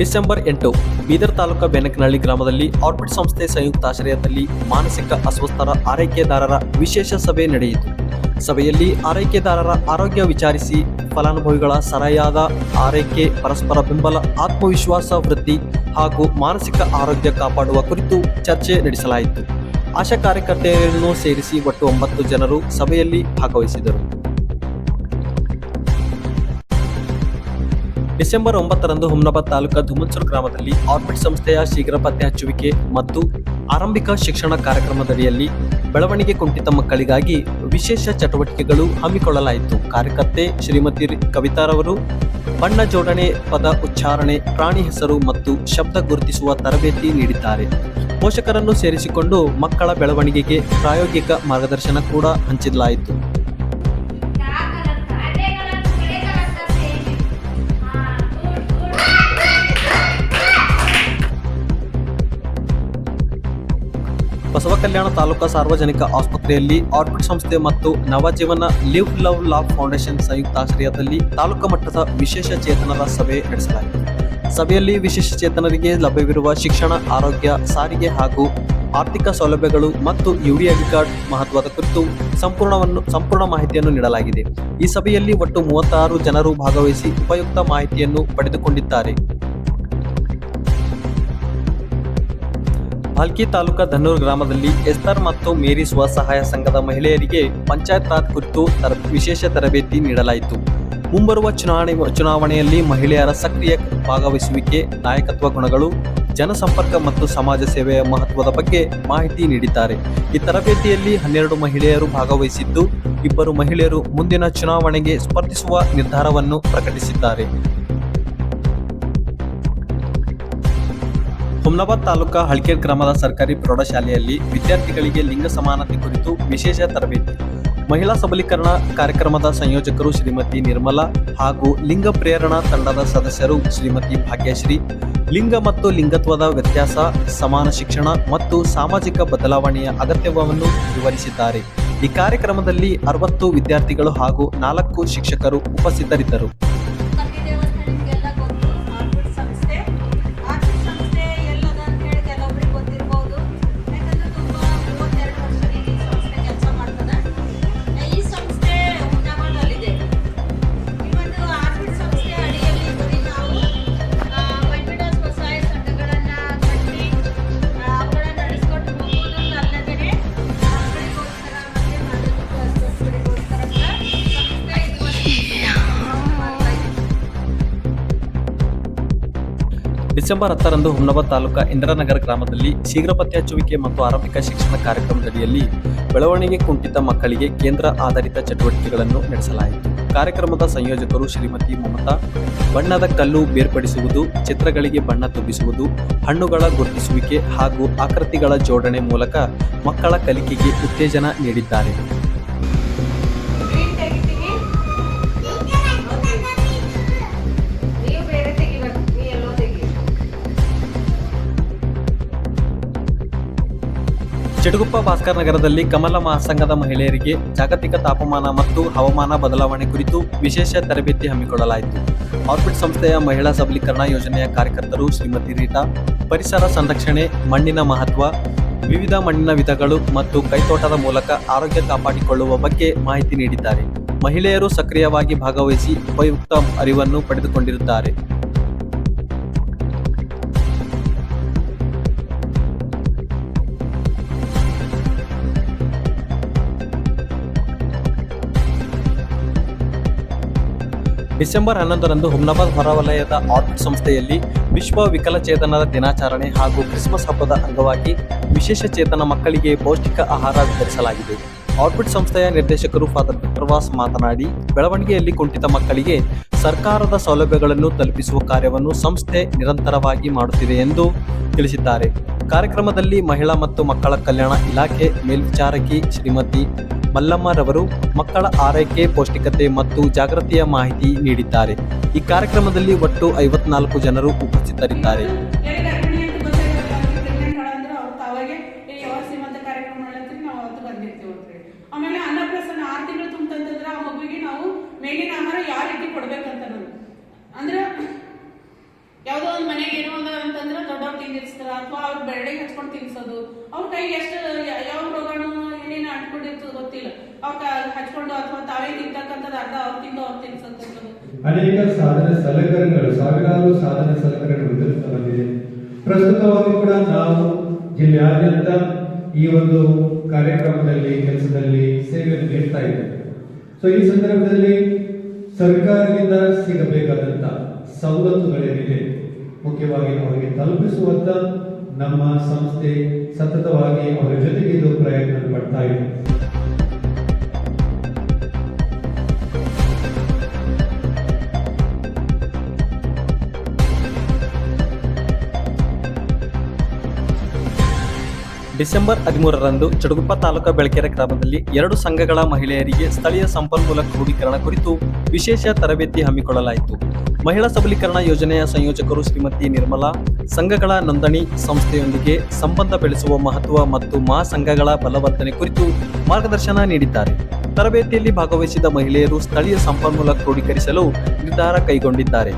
December ಎಂಟು, ಬೀದರ್ ತಾಲೂಕಾ ಬೆನಕನಹಳ್ಳಿ ಗ್ರಾಮದಲ್ಲಿ orbit ಸಂಸ್ಥೆ ಸಂಯುಕ್ತ ಆಶ್ರಯದಲ್ಲಿ ಮಾನಸಿಕ ಅಸ್ವಸ್ಥರ ಆರೈಕೆದಾರರ ವಿಶೇಷ ಸಭೆ ನಡೆಯಿತು. ಸಭೆಯಲ್ಲಿ ಆರೈಕೆದಾರರ ಆರೋಗ್ಯ ವಿಚಾರಿಸಿ ಫಲಾನುಭವಿಗಳ ಸರಿಯಾದ ಆರೈಕೆ, ಪರಸ್ಪರ ಬೆಂಬಲ, ಆತ್ಮವಿಶ್ವಾಸ ವೃದ್ಧಿ ಹಾಗೂ ಮಾನಸಿಕ ಆರೋಗ್ಯ ಕಾಪಾಡುವ ಕುರಿತು ಚರ್ಚೆ ನಡೆಸಲಾಯಿತು. ಆಶಾ ಕಾರ್ಯಕರ್ತೆಯರನ್ನು ಸೇರಿಸಿ ಒಟ್ಟು ಒಂಬತ್ತು ಜನರು ಸಭೆಯಲ್ಲಿ ಭಾಗವಹಿಸಿದರು. ಡಿಸೆಂಬರ್ ಒಂಬತ್ತರಂದು ಹುಮ್ನಾಬಾದ್ ತಾಲೂಕಾ ಧುಮನ್ಸೂರು ಗ್ರಾಮದಲ್ಲಿ ಆರ್ಬಿಟ್ ಸಂಸ್ಥೆಯ ಶೀಘ್ರ ಪತ್ತೆ ಹಚ್ಚುವಿಕೆ ಮತ್ತು ಆರಂಭಿಕ ಶಿಕ್ಷಣ ಕಾರ್ಯಕ್ರಮದಡಿಯಲ್ಲಿ ಬೆಳವಣಿಗೆ ಕುಂಠಿತ ಮಕ್ಕಳಿಗಾಗಿ ವಿಶೇಷ ಚಟುವಟಿಕೆಗಳು ಹಮ್ಮಿಕೊಳ್ಳಲಾಯಿತು. ಕಾರ್ಯಕರ್ತೆ ಶ್ರೀಮತಿ ಕವಿತಾರವರು ಬಣ್ಣ ಜೋಡಣೆ ಪದ ಉಚ್ಚಾರಣೆ, ಪ್ರಾಣಿ ಹೆಸರು ಮತ್ತು ಶಬ್ದ ಗುರುತಿಸುವ ತರಬೇತಿ ನೀಡಿದ್ದಾರೆ. ಪೋಷಕರನ್ನು ಸೇರಿಸಿಕೊಂಡು ಮಕ್ಕಳ ಬೆಳವಣಿಗೆಗೆ ಪ್ರಾಯೋಗಿಕ ಮಾರ್ಗದರ್ಶನ ಕೂಡ ಹಂಚಲಾಯಿತು ಕಲ್ಯಾಣ ತಾಲೂಕಾ ಸಾರ್ವಜನಿಕ ಆಸ್ಪತ್ರೆಯಲ್ಲಿ ಆರ್ಬಿಟ್ ಸಂಸ್ಥೆ ಮತ್ತು Navajeevana live love laugh foundation ಸಂಯುಕ್ತಾಶ್ರಯದಲ್ಲಿ ತಾಲೂಕು ಮಟ್ಟದ ವಿಶೇಷ ಚೇತನರ ಸಭೆ ನಡೆಸಲಾಯಿತು. ಸಭೆಯಲ್ಲಿ ವಿಶೇಷ ಚೇತನರಿಗೆ ಲಭ್ಯವಿರುವ ಶಿಕ್ಷಣ, ಆರೋಗ್ಯ, ಸಾರಿಗೆ ಹಾಗೂ ಆರ್ಥಿಕ ಸೌಲಭ್ಯಗಳು ಮತ್ತು ಯುಡಿಐಡಿ ಕಾರ್ಡ್ ಮಹತ್ವದ ಕುರಿತು ಸಂಪೂರ್ಣವನ್ನು, ಸಂಪೂರ್ಣ ಮಾಹಿತಿಯನ್ನು ನೀಡಲಾಗಿದೆ. ಈ ಸಭೆಯಲ್ಲಿ ಒಟ್ಟು ಮೂವತ್ತಾರು ಜನರು ಭಾಗವಹಿಸಿ ಉಪಯುಕ್ತ ಮಾಹಿತಿಯನ್ನು ಪಡೆದುಕೊಂಡಿದ್ದಾರೆ. ಭಾಲ್ಕಿ ತಾಲೂಕಾ ಧನ್ನೂರು ಗ್ರಾಮದಲ್ಲಿ ಎಸ್ತರ್ ಮತ್ತು ಮೇರಿ ಸ್ವಸಹಾಯ ಸಂಘದ ಮಹಿಳೆಯರಿಗೆ ಪಂಚಾಯತ್ ರಾಜ್ ಕುರಿತು ವಿಶೇಷ ತರಬೇತಿ ನೀಡಲಾಯಿತು. ಮುಂಬರುವ ಚುನಾವಣೆ ಚುನಾವಣೆಯಲ್ಲಿ ಮಹಿಳೆಯರ ಸಕ್ರಿಯ ಭಾಗವಹಿಸುವಿಕೆ, ನಾಯಕತ್ವ ಗುಣಗಳು, ಜನಸಂಪರ್ಕ ಮತ್ತು ಸಮಾಜ ಸೇವೆಯ ಮಹತ್ವದ ಬಗ್ಗೆ ಮಾಹಿತಿ ನೀಡಿದ್ದಾರೆ. ಈ ತರಬೇತಿಯಲ್ಲಿ ಹನ್ನೆರಡು ಮಹಿಳೆಯರು ಭಾಗವಹಿಸಿದ್ದು, ಇಬ್ಬರು ಮಹಿಳೆಯರು ಮುಂದಿನ ಚುನಾವಣೆಗೆ ಸ್ಪರ್ಧಿಸುವ ನಿರ್ಧಾರವನ್ನು ಪ್ರಕಟಿಸಿದ್ದಾರೆ. ಹುಮ್ನಾಬಾದ್ ತಾಲೂಕಾ ಹಳ್ಕೇರ್ ಗ್ರಾಮದ ಸರ್ಕಾರಿ ಪ್ರೌಢಶಾಲೆಯಲ್ಲಿ ವಿದ್ಯಾರ್ಥಿಗಳಿಗೆ ಲಿಂಗ ಸಮಾನತೆ ಕುರಿತು ವಿಶೇಷ ತರಬೇತಿ. ಮಹಿಳಾ ಸಬಲೀಕರಣ ಕಾರ್ಯಕ್ರಮದ ಸಂಯೋಜಕರು ಶ್ರೀಮತಿ ನಿರ್ಮಲಾ ಹಾಗೂ ಲಿಂಗ ಪ್ರೇರಣಾ ತಂಡದ ಸದಸ್ಯರು ಶ್ರೀಮತಿ ಭಾಗ್ಯಶ್ರೀ. ಲಿಂಗ ಮತ್ತು ಲಿಂಗತ್ವದ ವ್ಯತ್ಯಾಸ, ಸಮಾನ ಶಿಕ್ಷಣ ಮತ್ತು ಸಾಮಾಜಿಕ ಬದಲಾವಣೆಯ ಅಗತ್ಯವನ್ನು ವಿವರಿಸಿದ್ದಾರೆ. ಈ ಕಾರ್ಯಕ್ರಮದಲ್ಲಿ ಅರವತ್ತು ವಿದ್ಯಾರ್ಥಿಗಳು ಹಾಗೂ ನಾಲ್ಕು ಶಿಕ್ಷಕರು ಉಪಸ್ಥಿತರಿದ್ದರು. ಡಿಸೆಂಬರ್ ಹತ್ತರಂದು ಹುಮ್ನಾಬಾದ್ ತಾಲೂಕಾ ಇಂದಿರಾನಗರ ಗ್ರಾಮದಲ್ಲಿ ಶೀಘ್ರ ಪತ್ತೆ ಹಚ್ಚುವಿಕೆ ಮತ್ತು ಆರಂಭಿಕ ಶಿಕ್ಷಣ ಕಾರ್ಯಕ್ರಮದಡಿಯಲ್ಲಿ ಬೆಳವಣಿಗೆ ಕುಂಠಿತ ಮಕ್ಕಳಿಗೆ ಕೇಂದ್ರ ಆಧಾರಿತ ಚಟುವಟಿಕೆಗಳನ್ನು ನಡೆಸಲಾಯಿತು. ಕಾರ್ಯಕ್ರಮದ ಸಂಯೋಜಕರು ಶ್ರೀಮತಿ ಮಮತಾ, ಬಣ್ಣದ ಕಲ್ಲು ಬೇರ್ಪಡಿಸುವುದು, ಚಿತ್ರಗಳಿಗೆ ಬಣ್ಣ ತುಂಬಿಸುವುದು, ಹಣ್ಣುಗಳ ಗುರುತಿಸುವಿಕೆ ಹಾಗೂ ಆಕೃತಿಗಳ ಜೋಡಣೆ ಮೂಲಕ ಮಕ್ಕಳ ಕಲಿಕೆಗೆ ಉತ್ತೇಜನ ನೀಡಿದ್ದಾರೆ. ಚಿಟಗುಪ್ಪ ಭಾಸ್ಕರ್ ನಗರದಲ್ಲಿ ಕಮಲ ಮಹಾಸಂಘದ ಮಹಿಳೆಯರಿಗೆ ಜಾಗತಿಕ ತಾಪಮಾನ ಮತ್ತು ಹವಾಮಾನ ಬದಲಾವಣೆ ಕುರಿತು ವಿಶೇಷ ತರಬೇತಿ ಹಮ್ಮಿಕೊಳ್ಳಲಾಯಿತು. ಆರ್ಬಿಟ್ ಸಂಸ್ಥೆಯ ಮಹಿಳಾ ಸಬಲೀಕರಣ ಯೋಜನೆಯ ಕಾರ್ಯಕರ್ತರು ಶ್ರೀಮತಿ ರೀಟಾ. ಪರಿಸರ ಸಂರಕ್ಷಣೆ, ಮಣ್ಣಿನ ಮಹತ್ವ, ವಿವಿಧ ಮಣ್ಣಿನ ವಿಧಗಳು ಮತ್ತು ಕೈತೋಟದ ಮೂಲಕ ಆರೋಗ್ಯ ಕಾಪಾಡಿಕೊಳ್ಳುವ ಬಗ್ಗೆ ಮಾಹಿತಿ ನೀಡಿದ್ದಾರೆ. ಮಹಿಳೆಯರು ಸಕ್ರಿಯವಾಗಿ ಭಾಗವಹಿಸಿ ಉಪಯುಕ್ತ ಅರಿವನ್ನು ಪಡೆದುಕೊಂಡಿರುತ್ತಾರೆ. ಡಿಸೆಂಬರ್ ಹನ್ನೊಂದರಂದು ಹುಮ್ನಾಬಾದ್ ಹೊರವಲಯದ ಆರ್ಬಿಟ್ ಸಂಸ್ಥೆಯಲ್ಲಿ ವಿಶ್ವ ವಿಕಲಚೇತನದ ದಿನಾಚರಣೆ ಹಾಗೂ ಕ್ರಿಸ್ಮಸ್ ಹಬ್ಬದ ಅಂಗವಾಗಿ ವಿಶೇಷ ಚೇತನ ಮಕ್ಕಳಿಗೆ ಪೌಷ್ಟಿಕ ಆಹಾರ ವಿತರಿಸಲಾಗಿದೆ. ಆರ್ಬಿಟ್ ಸಂಸ್ಥೆಯ ನಿರ್ದೇಶಕರು ಫಾದರ್ ಪ್ರವಾಸ್ ಮಾತನಾಡಿ, ಬೆಳವಣಿಗೆಯಲ್ಲಿ ಕುಂಠಿತ ಮಕ್ಕಳಿಗೆ ಸರ್ಕಾರದ ಸೌಲಭ್ಯಗಳನ್ನು ತಲುಪಿಸುವ ಕಾರ್ಯವನ್ನು ಸಂಸ್ಥೆ ನಿರಂತರವಾಗಿ ಮಾಡುತ್ತಿದೆ ಎಂದು ತಿಳಿಸಿದ್ದಾರೆ. ಕಾರ್ಯಕ್ರಮದಲ್ಲಿ ಮಹಿಳಾ ಮತ್ತು ಮಕ್ಕಳ ಕಲ್ಯಾಣ ಇಲಾಖೆ ಮೇಲ್ವಿಚಾರಕಿ ಶ್ರೀಮತಿ ಮಲ್ಲಮ್ಮರವರು ಮಕ್ಕಳ ಆರೈಕೆ, ಪೌಷ್ಟಿಕತೆ ಮತ್ತು ಜಾಗೃತಿಯ ಮಾಹಿತಿ ನೀಡಿದ್ದಾರೆ. ಈ ಕಾರ್ಯಕ್ರಮದಲ್ಲಿ ಒಟ್ಟು ಐವತ್ನಾಲ್ಕು ಜನರು ಉಪಸ್ಥಿತರಿದ್ದಾರೆ. ಆಮೇಲೆ ಅನ್ನಪ್ರಸನ್ನ ಆರು ತಿಂಗಳು ತುಂಬಂತಂದ್ರೆ ಆ ಮಗುವಿಗೆ ನಾವು ಮೇಲಿನ ಆಹಾರ ಯಾವ ರೀತಿ ಕೊಡ್ಬೇಕಂತ ನಾನು ಅಂದ್ರೆ ಯಾವುದೋ ಒಂದು ಮನೆಗೆ ಏನೋ ಒಂದು ಅಂತಂದ್ರೆ ದೊಡ್ಡವ್ರು ತಿಂದಿರ್ಸ್ತಾರ, ಅಥವಾ ಅವ್ರ ಬೆರಳಿಗೆ ಹಚ್ಕೊಂಡು ತಿನ್ಸೋದು. ಅವ್ರ ಕೈಗೆ ಎಷ್ಟು ಯಾವ ರೋಗಾಣು ಏನೇನು ಅಂಟ್ಕೊಂಡಿರ್ತದೆ ಗೊತ್ತಿಲ್ಲ. ಅವ್ರ ಹಚ್ಕೊಂಡು ಅಥವಾ ತಾವೇ ತಿಂತಕ್ಕಂಥದ್ದು ಅರ್ಧ ಅವ್ರು ತಿಂದು ಅವ್ರು ತಿನ್ಸಂತದ್ದು ಅನೇಕ ಸಾಧನೆ ಸಲಕರಣೆಗಳು, ಸಾವಿರಾರು ಸಾಧನೆ ಸಲಕರಣೆಗಳು ವಿತರಿಸ್ತಾ ಬಂದಿದೆ. ಪ್ರಸ್ತುತವಾಗಿ ಕೂಡ ನಾವು ಜಿಲ್ಲೆಯಾದ್ಯಂತ ಈ ಒಂದು ಕಾರ್ಯಕ್ರಮದಲ್ಲಿ, ಕೆಲಸದಲ್ಲಿ ಸೇವೆಯನ್ನು ನೀಡ್ತಾ ಇದ್ದೇವೆ. ಸೊ ಈ ಸಂದರ್ಭದಲ್ಲಿ ಸರ್ಕಾರದಿಂದ ಸಿಗಬೇಕಾದಂತ ಸವಲತ್ತುಗಳೇನಿದೆ, ಮುಖ್ಯವಾಗಿ ಅವರಿಗೆ ತಲುಪಿಸುವಂತ ನಮ್ಮ ಸಂಸ್ಥೆ ಸತತವಾಗಿ ಅವರ ಜೊತೆಗೆ ಇದು ಪ್ರಯತ್ನ ಪಡ್ತಾ ಇದೆ. ಡಿಸೆಂಬರ್ ಹದಿಮೂರರಂದು ಚಡುಗುಪ್ಪ ತಾಲೂಕಾ ಬೆಳಕೆರೆ ಗ್ರಾಮದಲ್ಲಿ ಎರಡು ಸಂಘಗಳ ಮಹಿಳೆಯರಿಗೆ ಸ್ಥಳೀಯ ಸಂಪನ್ಮೂಲ ಕ್ರೋಢೀಕರಣ ಕುರಿತು ವಿಶೇಷ ತರಬೇತಿ ಹಮ್ಮಿಕೊಳ್ಳಲಾಯಿತು. ಮಹಿಳಾ ಸಬಲೀಕರಣ ಯೋಜನೆಯ ಸಂಯೋಜಕರು ಶ್ರೀಮತಿ ನಿರ್ಮಲಾ, ಸಂಘಗಳ ನೋಂದಣಿ ಸಂಸ್ಥೆಯೊಂದಿಗೆ ಸಂಬಂಧ ಬೆಳೆಸುವ ಮಹತ್ವ ಮತ್ತು ಮಹಾಸಂಘಗಳ ಬಲವರ್ಧನೆ ಕುರಿತು ಮಾರ್ಗದರ್ಶನ ನೀಡಿದ್ದಾರೆ. ತರಬೇತಿಯಲ್ಲಿ ಭಾಗವಹಿಸಿದ ಮಹಿಳೆಯರು ಸ್ಥಳೀಯ ಸಂಪನ್ಮೂಲ ಕ್ರೋಢೀಕರಿಸಲು ನಿರ್ಧಾರ ಕೈಗೊಂಡಿದ್ದಾರೆ.